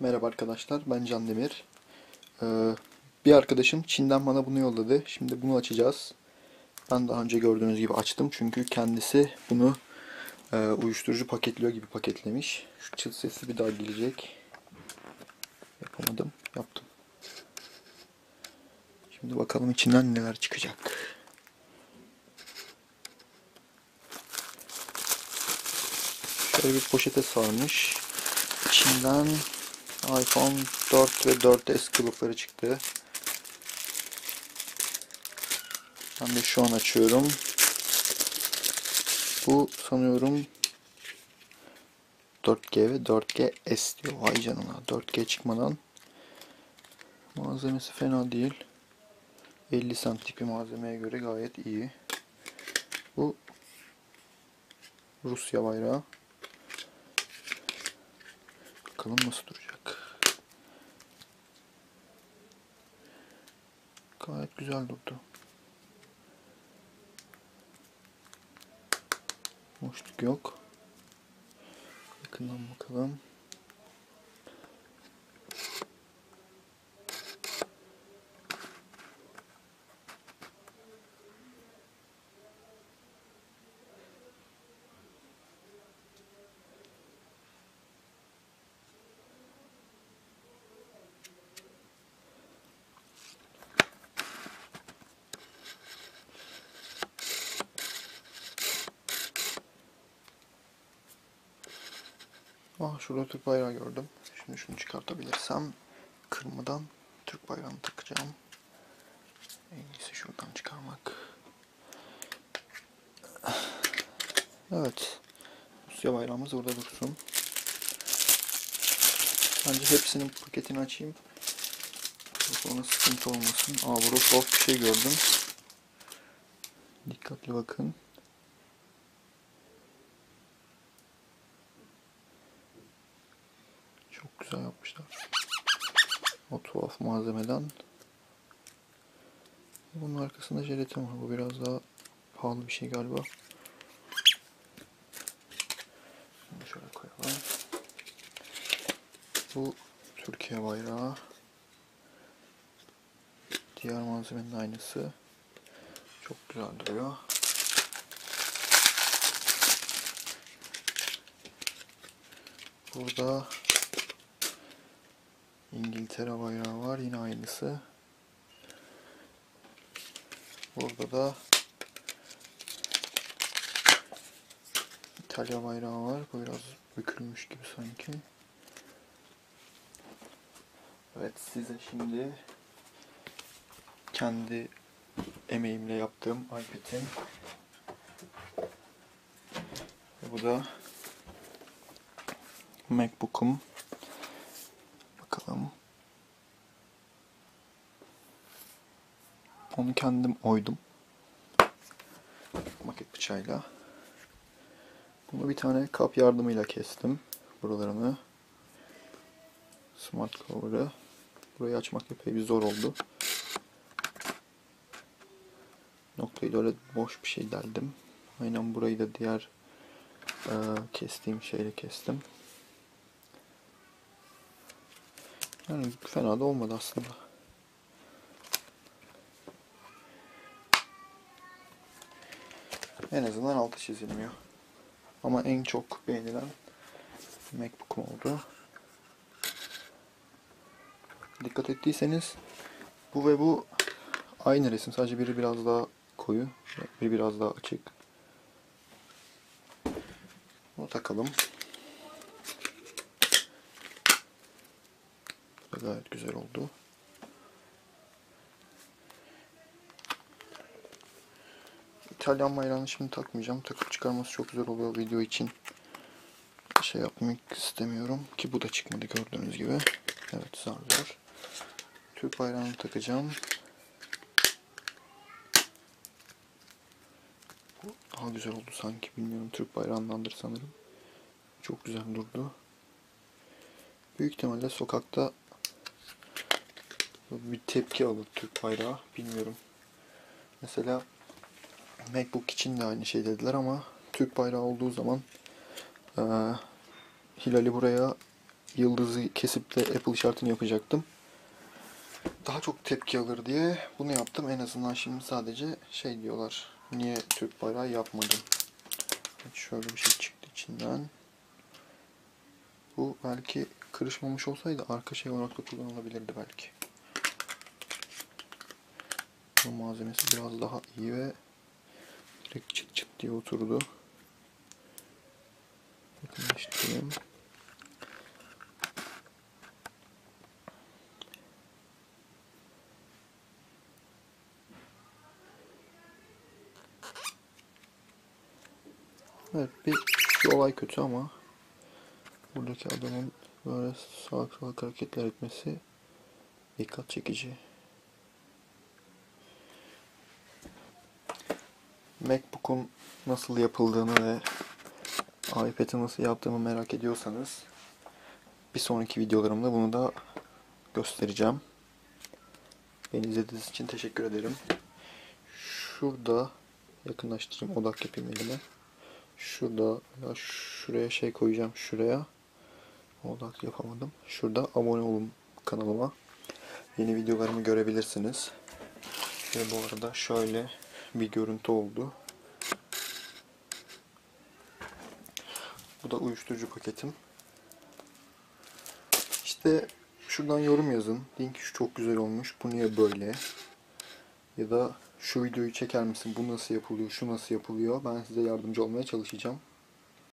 Merhaba arkadaşlar, ben Can Demir. Ee, bir arkadaşım Çin'den bana bunu yolladı. Şimdi bunu açacağız. Ben daha önce gördüğünüz gibi açtım. Çünkü kendisi bunu e, uyuşturucu paketliyor gibi paketlemiş. Şu çıt sesi bir daha gelecek. Yapamadım, yaptım. Şimdi bakalım içinden neler çıkacak. Şöyle bir poşete sarmış. İçinden iPhone 4 ve 4S kılıfları çıktı. Ben de şu an açıyorum. Bu sanıyorum 4G ve 4GS diyor. Vay canına. 4G çıkmadan malzemesi fena değil. 50 centlik bir malzemeye göre gayet iyi. Bu Rusya bayrağı. Bakalım nasıl duracak. Gayet güzel durdu. Boşluk yok. Yakından bakalım. Ah şurada Türk bayrağı gördüm. Şimdi şunu çıkartabilirsem kırmadan Türk bayrağını takacağım. En iyisi şuradan çıkarmak. Evet. Rusya bayrağımız orada dursun. Bence hepsinin paketini açayım. Sonra sıkıntı olmasın. Aa burada soft bir şey gördüm. Dikkatli bakın. Çok güzel yapmışlar. O tuhaf malzemeden. Bunun arkasında jelatin var. Bu biraz daha pahalı bir şey galiba. Bunu şöyle koyalım. Bu Türkiye bayrağı. Diğer malzemenin aynısı. Çok güzel duruyor. Burada İngiltere bayrağı var. Yine aynısı. Burada da İtalya bayrağı var. Bu biraz bükülmüş gibi sanki. Evet size şimdi kendi emeğimle yaptığım iPad'in ve bu da MacBook'um. Bakalım. Onu kendim oydum. Maket bıçağıyla. Bunu bir tane kap yardımıyla kestim. Buralarını. Smart cover'ı. Burayı açmak epey bir zor oldu. Noktayı da öyle boş bir şey deldim. Aynen burayı da diğer e, kestiğim şeyle kestim. Yani fena da olmadı aslında. En azından altı çizilmiyor. Ama en çok beğenilen MacBook'um oldu. Dikkat ettiyseniz bu ve bu aynı resim. Sadece biri biraz daha koyu, biri biraz daha açık. Bunu takalım. Bu da gayet güzel oldu. İtalyan bayrağını şimdi takmayacağım. Takıp çıkarması çok güzel oluyor video için. Şey yapmak istemiyorum ki bu da çıkmadı gördüğünüz gibi. Evet zar zor. Türk bayrağını takacağım. Bu daha güzel oldu sanki. Bilmiyorum Türk bayrağındandır sanırım. Çok güzel durdu. Büyük ihtimalle sokakta bir tepki alır Türk bayrağı. Bilmiyorum. Mesela MacBook için de aynı şey dediler ama Türk bayrağı olduğu zaman eee Hilal'i buraya yıldızı kesip de Apple işaretini yapacaktım. Daha çok tepki alır diye bunu yaptım. En azından şimdi sadece şey diyorlar. Niye Türk bayrağı yapmadın? Evet, Şöyle bir şey çıktı içinden. Bu belki kırışmamış olsaydı arka şey olarak da kullanılabilirdi belki. Bu malzemesi biraz daha iyi ve direkt çıt çıt diye oturdu. Yakınlaştırayım. Evet bir şu olay kötü ama buradaki adamın böyle salak salak hareketler etmesi dikkat çekici. MacBook'un nasıl yapıldığını ve iPad'i nasıl yaptığımı merak ediyorsanız bir sonraki videolarımda bunu da göstereceğim. Beni izlediğiniz için teşekkür ederim. Şurada yakınlaştırayım, odak yapayım elime. Şurada ya şuraya şey koyacağım şuraya. Odak yapamadım. Şurada abone olun kanalıma. Yeni videolarımı görebilirsiniz. Ve bu arada şöyle bir görüntü oldu. Bu da uyuşturucu paketim. İşte şuradan yorum yazın. Ki şu çok güzel olmuş. Bu niye böyle? Ya da şu videoyu çeker misin? Bu nasıl yapılıyor? Şu nasıl yapılıyor? Ben size yardımcı olmaya çalışacağım.